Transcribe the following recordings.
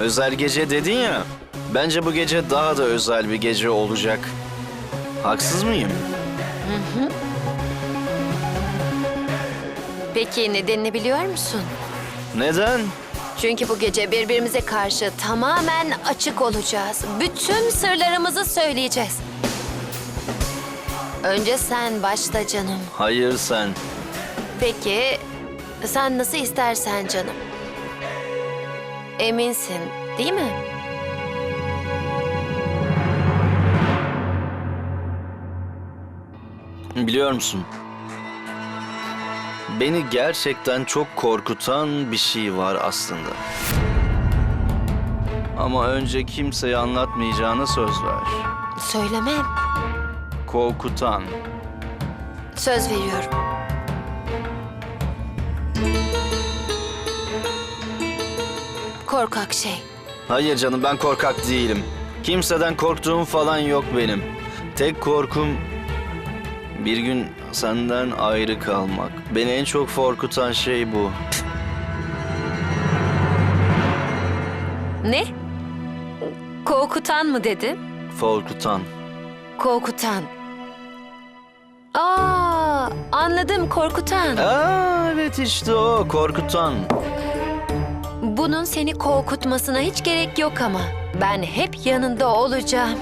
Özel gece dedin ya. Bence bu gece daha da özel bir gece olacak. Haksız mıyım? Peki nedenini biliyor musun? Neden? Çünkü bu gece birbirimize karşı tamamen açık olacağız. Bütün sırlarımızı söyleyeceğiz. Önce sen başla canım. Hayır sen. Peki sen nasıl istersen canım. Eminsin değil mi? Biliyor musun? Beni gerçekten çok korkutan bir şey var aslında. Ama önce kimseye anlatmayacağına söz ver. Söylemem. Korkutan. Söz veriyorum. Korkak şey. Hayır canım ben korkak değilim. Kimseden korktuğum falan yok benim. Tek korkum bir gün senden ayrı kalmak. Beni en çok korkutan şey bu. Ne? Korkutan mı dedin? Korkutan. Korkutan. Aa, anladım korkutan. Aa, evet işte o korkutan. Bunun seni korkutmasına hiç gerek yok ama. Ben hep yanında olacağım.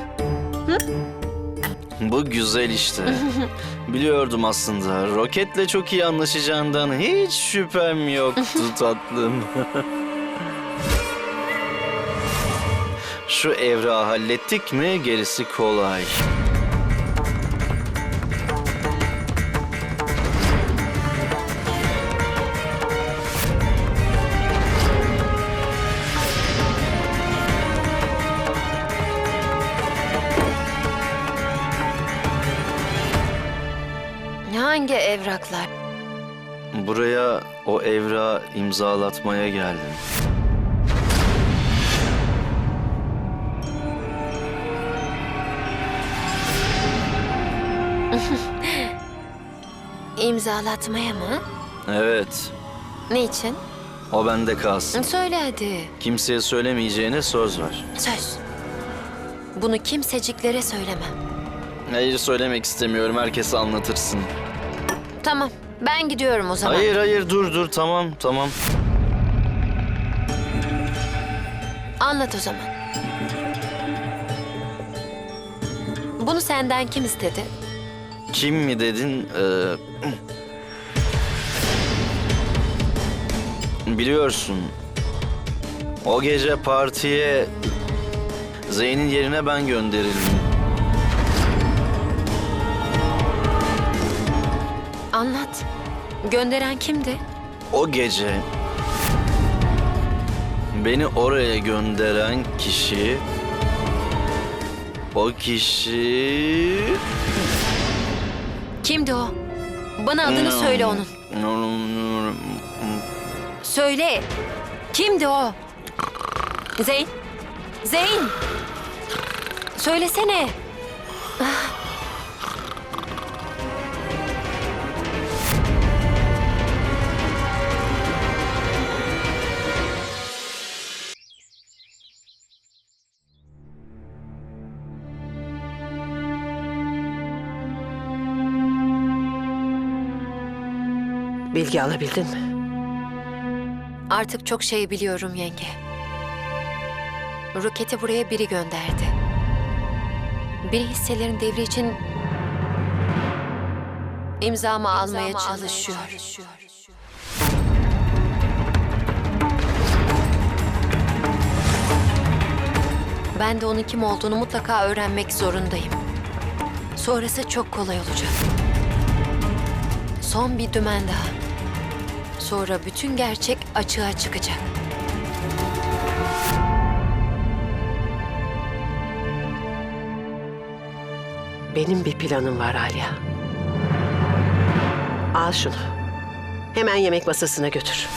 Bu güzel işte. Biliyordum aslında. Roketle çok iyi anlaşacağından hiç şüphem yoktu tatlım. Şu evrağı hallettik mi gerisi kolay. Hangi evraklar? Buraya o evrağı imzalatmaya geldim. İmzalatmaya mı? Evet, Niçin? o bende kalsın. Söyle hadi. Kimseye söylemeyeceğine söz ver. Söz. Bunu kimseciklere söylemem. Hayır söylemek istemiyorum, herkese anlatırsın. Tamam, ben gidiyorum o zaman. Hayır hayır dur dur tamam tamam. Anlat o zaman. Bunu senden kim istedi? Kim mi dedin? Ee, biliyorsun. O gece partiye Zeyn'in yerine ben gönderildim. Anlat. Gönderen kimdi? O gece beni oraya gönderen kişi o kişi Kimdi o? Bana adını söyle onun. Söyle. Kimdi o? Zeyn. Zeyn. Söylesene. Bilgi alabildin mi? Artık çok şey biliyorum yenge. Roketi buraya biri gönderdi. Biri hisselerin devri için imzamı almaya çalışıyor. Ben de onun kim olduğunu mutlaka öğrenmek zorundayım. Sonrası çok kolay olacak. Son bir dümen daha. Sonra bütün gerçek açığa çıkacak. Benim bir planım var Alya. Al şunu. Hemen yemek masasına götür.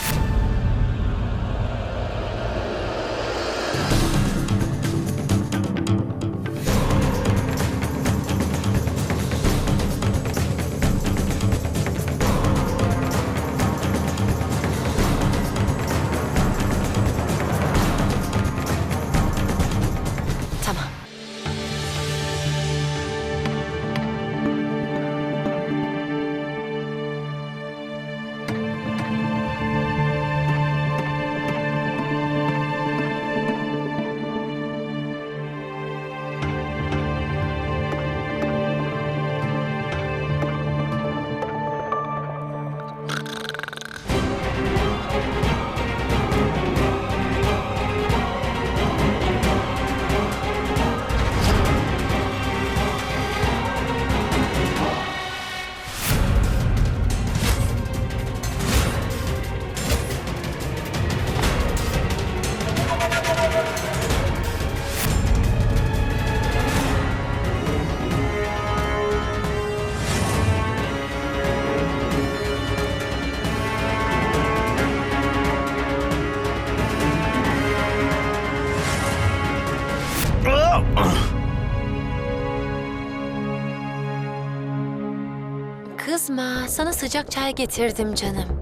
Kızma. Sana sıcak çay getirdim canım.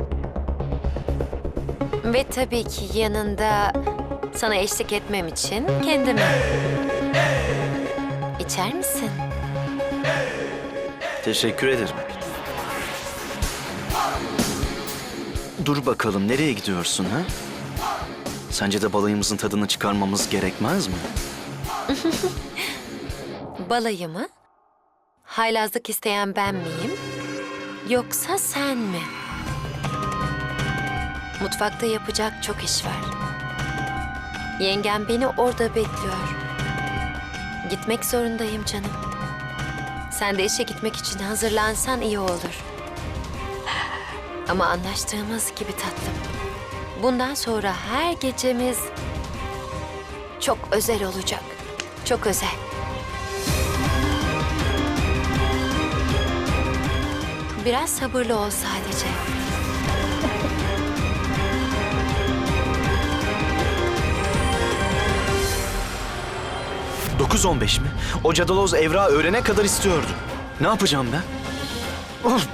Ve tabii ki yanında sana eşlik etmem için kendime. İçer misin? Teşekkür ederim. Dur bakalım nereye gidiyorsun ha? Sence de balayımızın tadını çıkarmamız gerekmez mi? Balayı mı? Haylazlık isteyen ben miyim? Yoksa sen mi? Mutfakta yapacak çok iş var. Yengem beni orada bekliyor. Gitmek zorundayım canım. Sen de işe gitmek için hazırlansan iyi olur. Ama anlaştığımız gibi tatlım. Bundan sonra her gecemiz çok özel olacak. Çok özel. Biraz sabırlı ol sadece. ...9-15 mi? O cadaloz evrağı öğrene kadar istiyordu. Ne yapacağım ben? Of!